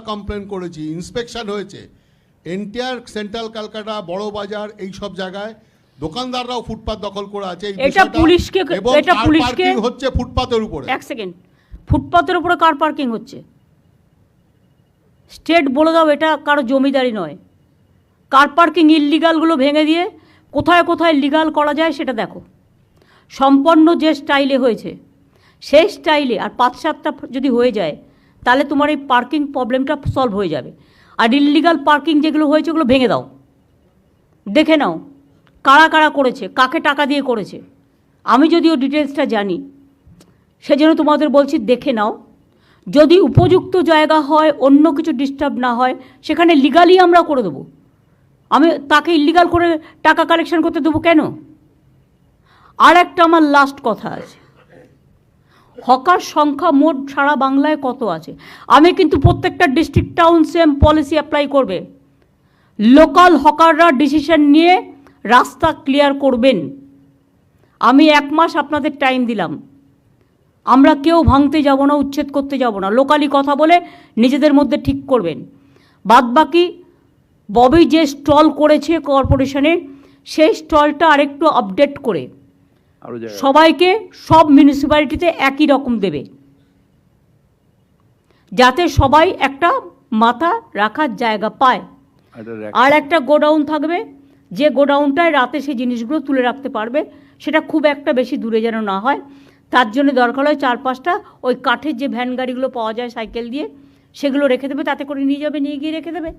Complain করেছি inspection হয়েছে। NTR central Kolkata বড় বাজার এই সব জায়গায় দোকানদাররাও ফুটপাত দখল করে আছে। এটা পুলিশকে- এটা পুলিশকে- হচ্ছে ফুটপাতের উপরে। এক সেকেন্ড ফুটপাতের উপরে কার পার্কিং হচ্ছে। স্টেট বলে দাও এটা কারও জমিদারি নয়। কার পার্কিং ইললিগালগুলো ভেঙে দিয়ে কোথায় কোথায় লিগাল করা যায় সেটা দেখো। সম্পন্ন যে স্টাইলে হয়েছে সেই স্টাইলে আর পাঁচ সাতটা যদি হয়ে যায় তাহলে তোমার এই পার্কিং প্রবলেমটা সলভ হয়ে যাবে। আর ইললিগাল পার্কিং যেগুলো হয়েছে ওগুলো ভেঙে দাও। দেখে নাও, কারা কারা করেছে, কাকে টাকা দিয়ে করেছে। আমি যদিও ডিটেলসটা জানি, সেজন্য তোমাদের বলছি দেখে নাও। যদি উপযুক্ত জায়গা হয়, অন্য কিছু ডিস্টার্ব না হয়, সেখানে লিগালি আমরা করে দেবো। আমি তাকে ইলিগাল করে টাকা কালেকশন করতে দেবো কেন? আর একটা আমার লাস্ট কথা আছে। হকার সংখ্যা মোট সারা বাংলায় কত আছে? আমি কিন্তু প্রত্যেকটা district town same policy apply করবে। লোকাল হকাররা ডিসিশন নিয়ে রাস্তা ক্লিয়ার করবেন। আমি এক মাস আপনাদের টাইম দিলাম। আমরা কেউ ভাঙতে যাব না, উচ্ছেদ করতে যাব না। লোকালি কথা বলে নিজেদের মধ্যে ঠিক করবেন। বাদবাকি ববি যে স্টল করেছে কর্পোরেশনে সেই স্টলটা আরেকটু আপডেট করে। সবাইকে সব মিউনিসিপ্যালিটিতে একই রকম দেবে। যাতে সবাই একটা মাথা রাখার জায়গা পায়। আর একটা গোডাউন থাকবে। যে গোডাউনটায় রাতে সেই জিনিসগুলো তুলে রাখতে পারবে সেটা খুব একটা বেশি দূরে যেন না হয়। তার জন্য দরকার হয় চার পাঁচটা ওই কাঠের যে ভ্যান গাড়িগুলো পাওয়া যায় সাইকেল দিয়ে সেগুলো রেখে দেবে তাতে করে নিয়ে যাবে নিয়ে গিয়ে রেখে দেবে।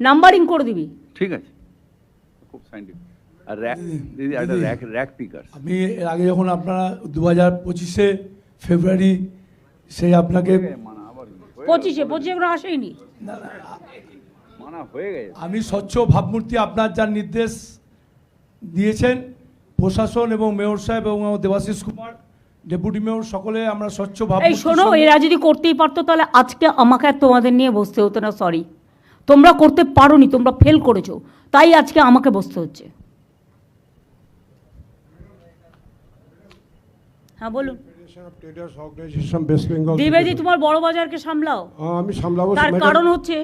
নাম্বারিং করে দিবি। ঠিক আছে। খুব সাইন্টিফিক। আর র্যাক দিদি একটা র্যাক র্যাক পিকার আমি এর আগে যখন আপনারা দু হাজার পঁচিশে ফেব্রুয়ারি সেই আপনাকে পঁচিশে পঁচিশে আসেইনি মানা হয়ে গেছে। আমি স্বচ্ছ ভাবমূর্তি আপনার যার নির্দেশ দিয়েছেন প্রশাসন এবং মেয়র সাহেব এবং দেবাশিস কুমার ডেপুটি মেয়র সকলে আমরা স্বচ্ছ এই শোনো এরা যদি করতেই পারতো তাহলে আজকে আমাকে আর তোমাদের নিয়ে বসতে হতো না সরি তোমরা করতে পারোনি তোমরা ফেল করেছ তাই আজকে আমাকে বসতে হচ্ছে। হ্যাঁ বলুন. দ্বিবেদী তোমার বড় বাজারকে সামলাও। আমি সামলাবো তার কারণ হচ্ছে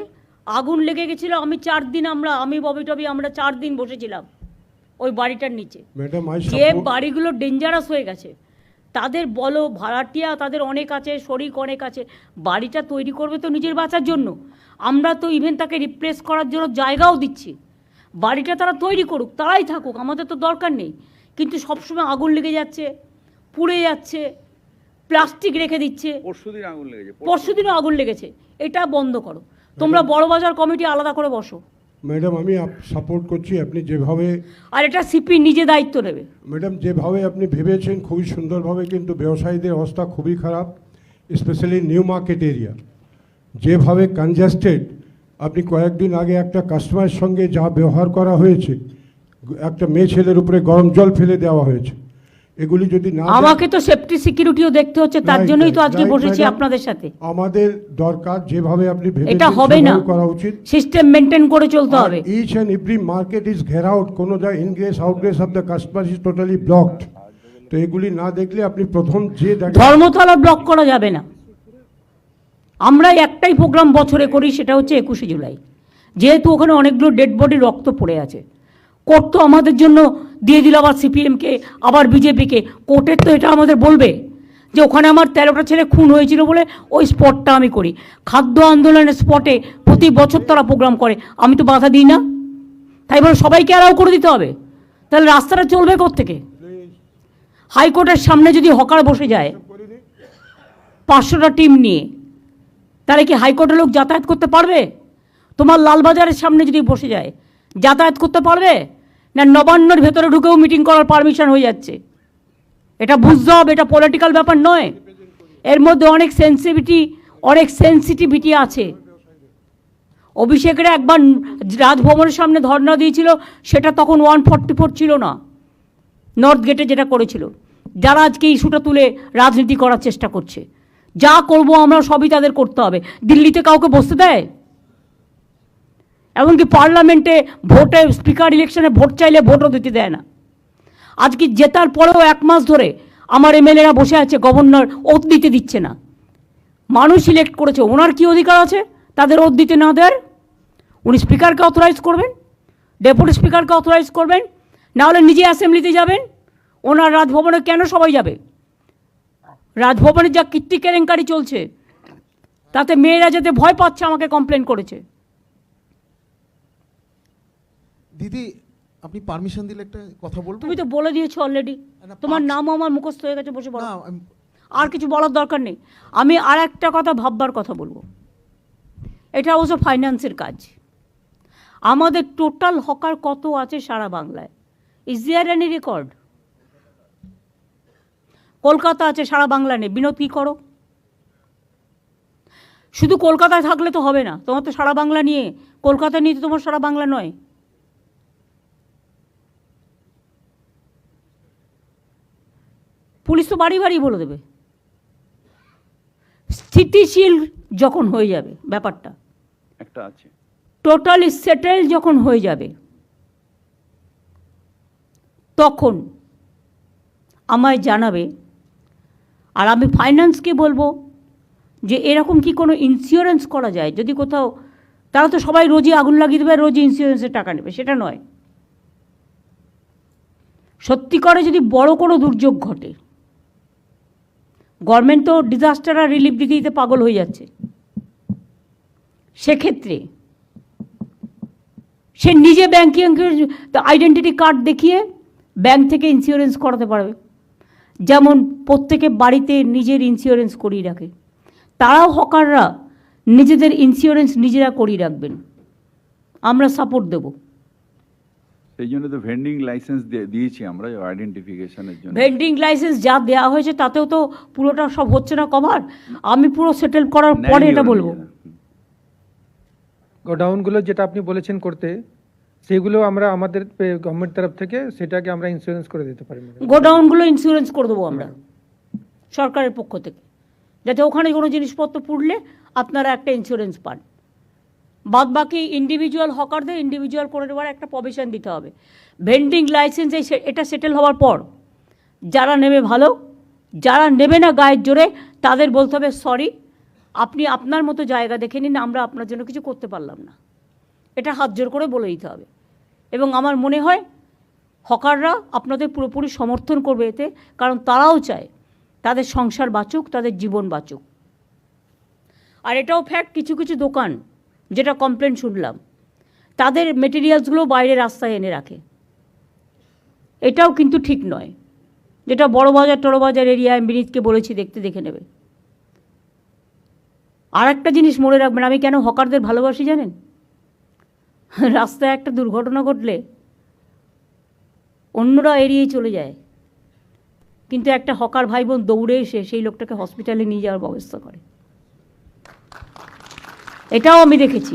আগুন লেগে গেছিল আমি চার দিন আমরা আমি ববি টবি আমরা চার দিন বসেছিলাম ওই বাড়িটার নিচে। যে বাড়িগুলো ডেঞ্জারাস হয়ে গেছে তাদের বলো ভাড়াটিয়া তাদের অনেক আছে শরিক অনেক আছে বাড়িটা তৈরি করবে তো নিজের বাঁচার জন্য। আমরা তো ইভেন তাকে রিপ্লেস করার জন্য জায়গাও দিচ্ছি। বাড়িটা তারা তৈরি করুক তারাই থাকুক আমাদের তো দরকার নেই। কিন্তু সবসময় আগুন লেগে যাচ্ছে। পুড়ে যাচ্ছে প্লাস্টিক রেখে দিচ্ছে। পরশু দিন আগুন লেগেছে পরশু দিনও আগুন লেগেছে। এটা বন্ধ করো। তোমরা বড় বাজার কমিটি আলাদা করে বসো। ম্যাডাম আমি সাপোর্ট করছি আপনি যেভাবে আর এটা সিপি নিজে দায়িত্ব নেবে। ম্যাডাম যেভাবে আপনি ভেবেছেন খুবই সুন্দরভাবে কিন্তু ব্যবসায়ীদের অবস্থা খুবই খারাপ স্পেশালি নিউ মার্কেট এরিয়া যেভাবে কনজাস্টেড আপনি কয়েকদিন আগে একটা কাস্টমারের সঙ্গে যা ব্যবহার করা হয়েছে একটা মেয়ে ছেলের উপরে গরম জল ফেলে দেওয়া হয়েছে। এগুলি যদি না আমাকে তো সেফটি সিকিউরিটিও দেখতে হচ্ছে তার জন্যই তো আজকে বসেছি আপনাদের সাথে। আমাদের দরকার যেভাবে আপনি এটা হবে না। করা উচিত। সিস্টেম মেনটেন করে চলতে হবে। Each and every market is ঘের আউট কোনো যা ingress outgress of the customer is totally blocked তো এগুলি না দেখলে আপনি প্রথম যে ধর্মতলা ব্লক করা যাবে না। আমরা একটাই প্রোগ্রাম বছরে করি সেটা হচ্ছে একুশে জুলাই। যেহেতু ওখানে অনেকগুলো ডেড বডি রক্ত পড়ে আছে। কোর্ট তো আমাদের জন্য দিয়ে দিল আবার সিপিএমকে, আবার বিজেপিকে। কোর্টের তো এটা আমাদের বলবে যে ওখানে আমার তেরোটা ছেলে খুন হয়েছিল বলে ওই স্পটটা আমি করি। খাদ্য আন্দোলনের স্পটে প্রতি বছর তারা প্রোগ্রাম করে। আমি তো বাধা দিই না। তাই বলে সবাইকে অ্যালাউ করে দিতে হবে। তাহলে রাস্তাটা চলবে থেকে হাইকোর্টের সামনে যদি হকার বসে যায় পাঁচশোটা টিম নিয়ে, তাহলে কি হাইকোর্টের লোক যাতায়াত করতে পারবে? তোমার লালবাজারের সামনে যদি বসে যায়, যাতায়াত করতে পারবে? না নবান্নর ভেতরে ঢুকেও মিটিং করার পারমিশন হয়ে যাচ্ছে। এটা বুঝতে হবে এটা পলিটিক্যাল ব্যাপার নয়। এর মধ্যে অনেক সেন্সিভিটি অনেক সেন্সিটিভিটি আছে। অভিষেকের একবার রাজভবনের সামনে ধর্ণা দিয়েছিল, সেটা তখন ওয়ান ফর্টি ফোর ছিল না। নর্থ গেটে যেটা করেছিল। যারা আজকে ইস্যুটা তুলে রাজনীতি করার চেষ্টা করছে। যা করব আমরা সবই তাদের করতে হবে। দিল্লিতে কাউকে বসতে দেয়? এমনকি পার্লামেন্টে ভোটে, স্পিকার ইলেকশনে ভোট চাইলে ভোটও দিতে দেয় না। আজকে জেতার পরেও এক মাস ধরে আমার এমএলএরা বসে আছে, গভর্নর ওত দিতে দিচ্ছে না। মানুষ সিলেক্ট করেছে, ওনার কি অধিকার আছে? তাদের ওত দিতে না দেওয়ার? উনি স্পিকারকে অথরাইজ করবেন, ডেপুটি স্পিকারকে অথরাইজ করবেন না হলে নিজে অ্যাসেম্বলিতে যাবেন, ওনার রাজভবনে কেন সবাই যাবে? রাজভবনে যা কীর্তি কেলেঙ্কারি চলছে, তাতে মেয়েরা যাতে ভয় পাচ্ছে, আমাকে কমপ্লেন করেছে। দিদি আপনি পারমিশন দিলে একটা কথা বলব তুমি তো বলে দিয়েছ অলরেডি তোমার নামও আমার মুখস্থ হয়ে গেছে বসে বলো আর কিছু বলার দরকার নেই। আমি আর একটা কথা ভাববার কথা বলব। এটা অবশ্য ফাইন্যান্সের কাজ। আমাদের টোটাল হকার কত আছে সারা বাংলায়? Is there any record Kolkata আছে সারা বাংলা নেই। বিনোদ কী করো? শুধু কলকাতায় থাকলে তো হবে না। তোমার তো সারা বাংলা নিয়ে কলকাতা নিয়ে তো তোমার সারা বাংলা নয়। পুলিশ তো বাড়ি বাড়ি বলে দেবে। স্থিতিশীল যখন হয়ে যাবে ব্যাপারটা। একটা আছে। টোটালি সেটেল যখন হয়ে যাবে তখন আমায় জানাবে আর আমি ফাইন্যান্সকে বলব যে এরকম কি কোনো ইন্স্যুরেন্স করা যায়? যদি কোথাও তারা তো সবাই রোজই আগুন লাগিয়ে দেবে রোজই ইন্স্যুরেন্সের টাকা নেবে সেটা নয়। সত্যি করে যদি বড় কোনো দুর্যোগ ঘটে গভর্নমেন্ট তো ডিজাস্টার আর রিলিফ দিতে দিতে পাগল হয়ে যাচ্ছে। সেক্ষেত্রে সে নিজে ব্যাঙ্কিং আইডেন্টিটি কার্ড দেখিয়ে ব্যাংক থেকে ইন্স্যুরেন্স করাতে পারবে। যেমন প্রত্যেকে বাড়িতে নিজের ইন্স্যুরেন্স করিয়ে রাখে। তারাও হকাররা নিজেদের ইন্স্যুরেন্স নিজেরা করিয়ে রাখবেন। আমরা সাপোর্ট দেব। সেই জন্য তো ভেন্ডিং লাইসেন্স দিয়েছি আমরা আইডেন্টিফিকেশনের জন্য। ভেন্ডিং লাইসেন্স যা দেওয়া হয়েছে তাতেও তো পুরোটা সব হচ্ছে না কভার আমি পুরো সেটেল করার পরে এটা বলব। গোডাউনগুলো যেটা আপনি বলেছেন করতে সেগুলো আমরা আমাদের গভর্নমেন্ট তরফ থেকে সেটাকে আমরা ইন্স্যুরেন্স করে দিতে পারি গোডাউনগুলো ইন্স্যুরেন্স করে দেবো আমরা সরকারের পক্ষ থেকে। যাতে ওখানে কোনো জিনিসপত্র পুড়লে আপনারা একটা ইন্স্যুরেন্স পান। বাদ বাকি ইন্ডিভিজুয়াল হকারদের ইন্ডিভিজুয়াল করে দেওয়ার একটা প্রভিশন দিতে হবে। ভেন্ডিং লাইসেন্স এটা সেটেল হওয়ার পর যারা নেবে ভালো, যারা নেবে না গায়ের জোরে তাদের বলতে হবে সরি আপনি আপনার মতো জায়গা দেখে নিন, আমরা আপনার জন্য কিছু করতে পারলাম না। এটা হাত জোর করে বলে দিতে হবে। এবং আমার মনে হয় হকাররা আপনাদের পুরোপুরি সমর্থন করবে এতে, কারণ তারাও চায় তাদের সংসার বাঁচুক, তাদের জীবন বাঁচুক। আর এটাও ফ্যাক্ট কিছু কিছু দোকান যেটা কমপ্লেন শুনলাম, তাদের মেটেরিয়ালসগুলো বাইরে রাস্তায় এনে রাখে। এটাও কিন্তু ঠিক নয়। যেটা বড় বাজার টড়ো বাজার এরিয়ায় মিনিটকে বলেছি, দেখতে দেখে নেবে। আর একটা জিনিস মনে রাখবেন, আমি কেন হকারদের ভালোবাসি জানেন? রাস্তায় একটা দুর্ঘটনা ঘটলে অন্যরা এড়িয়ে চলে যায়। কিন্তু একটা হকার ভাই বোন দৌড়ে এসে সেই লোকটাকে হসপিটালে নিয়ে যাওয়ার ব্যবস্থা করে। এটাও আমি দেখেছি।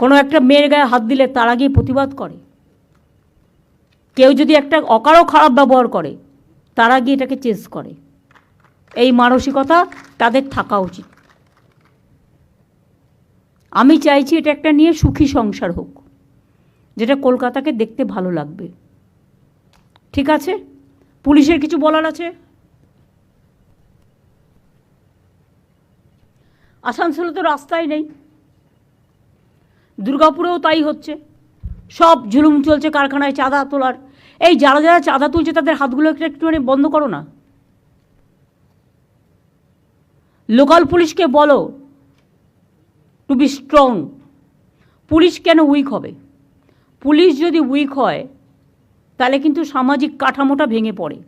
কোনো একটা মেয়ের গায়ে হাত দিলে তারা গিয়ে প্রতিবাদ করে। কেউ যদি একটা অকারও খারাপ ব্যবহার করে, তারা গিয়ে এটাকে চেঞ্জ করে। এই মানসিকতা তাদের থাকা উচিত। আমি চাইছি এটা একটা নিয়ে সুখী সংসার হোক, যেটা কলকাতাকে দেখতে ভালো লাগবে। ঠিক আছে? পুলিশের কিছু বলার আছে? আসানসোলে তো রাস্তাই নেই। দুর্গাপুরেও তাই হচ্ছে। সব জুলুম চলছে কারখানায় চাঁদা তোলার। এই যারা যারা চাঁদা তুলছে তাদের হাতগুলো একটু একটুখানি বন্ধ করো না। লোকাল পুলিশকে বলো টু বি স্ট্রং পুলিশ কেন উইক হবে? পুলিশ যদি উইক হয়, তাহলে কিন্তু সামাজিক কাঠামোটা ভেঙে পড়ে।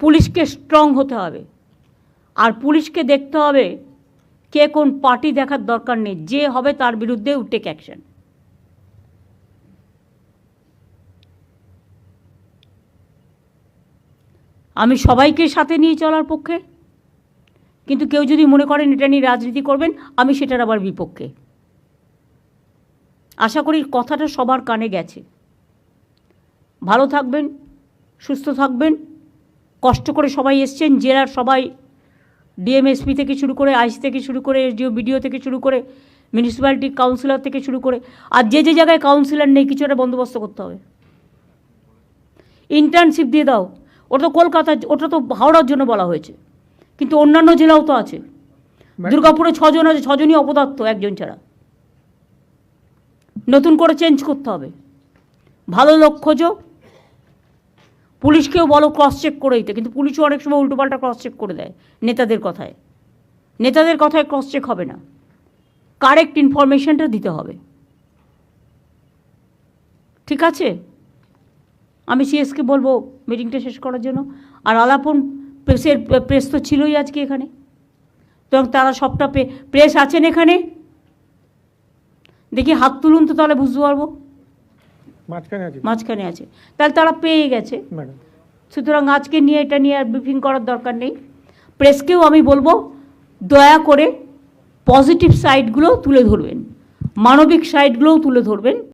পুলিশকে স্ট্রং হতে হবে। আর পুলিশকে দেখতে হবে কে কোন পার্টি দেখার দরকার নেই, যে হবে তার বিরুদ্ধে টেক অ্যাকশন। আমি সবাইকে সাথে নিয়ে চলার পক্ষে, কিন্তু কেউ যদি মনে করেন এটা নিয়ে রাজনীতি করবেন, আমি সেটার আবার বিপক্ষে। আশা করি কথাটা সবার কানে গেছে। ভালো থাকবেন, সুস্থ থাকবেন, কষ্ট করে সবাই এসছেন, জেলার সবাই ডিএমএসপি থেকে শুরু করে আইসি থেকে শুরু করে এসডিও বিডিও থেকে শুরু করে মিউনিসিপ্যালিটি কাউন্সিলর থেকে শুরু করে আর যে যে জায়গায় কাউন্সিলর নেই কিছু একটা বন্দোবস্ত করতে হবে। ইন্টার্নশিপ দিয়ে দাও। ওটা তো কলকাতা ওটা তো হাওড়ার জন্য বলা হয়েছে। কিন্তু অন্যান্য জেলাও তো আছে। দুর্গাপুরে ছজন আছে ছজনই অপদার্থ একজন ছাড়া। নতুন করে চেঞ্জ করতে হবে। ভালো লোক খোঁজো। পুলিশকেও বলো ক্রস চেক করে দিতে, কিন্তু পুলিশও অনেক সময় উল্টোপাল্টা ক্রস চেক করে দেয় নেতাদের কথায়। নেতাদের কথায় ক্রস চেক হবে না। কারেক্ট ইনফরমেশনটা দিতে হবে। ঠিক আছে? আমি সিএসকে বলব মিটিংটা শেষ করার জন্য। আর আলাপন প্রেসের, প্রেস তো ছিলই আজকে এখানে। তো তারা সবটা প্রেস আছেন এখানে। দেখি হাত তুলুন তো তাহলে বুঝতে পারব। মাঝখানে আছে। তাহলে তারা পেয়ে গেছে। সুতরাং আজকে নিয়ে এটা নিয়ে আর ব্রিফিং করার দরকার নেই। প্রেসকেও আমি বলব দয়া করে পজিটিভ সাইডগুলো তুলে ধরবেন। মানবিক সাইডগুলোও তুলে ধরবেন।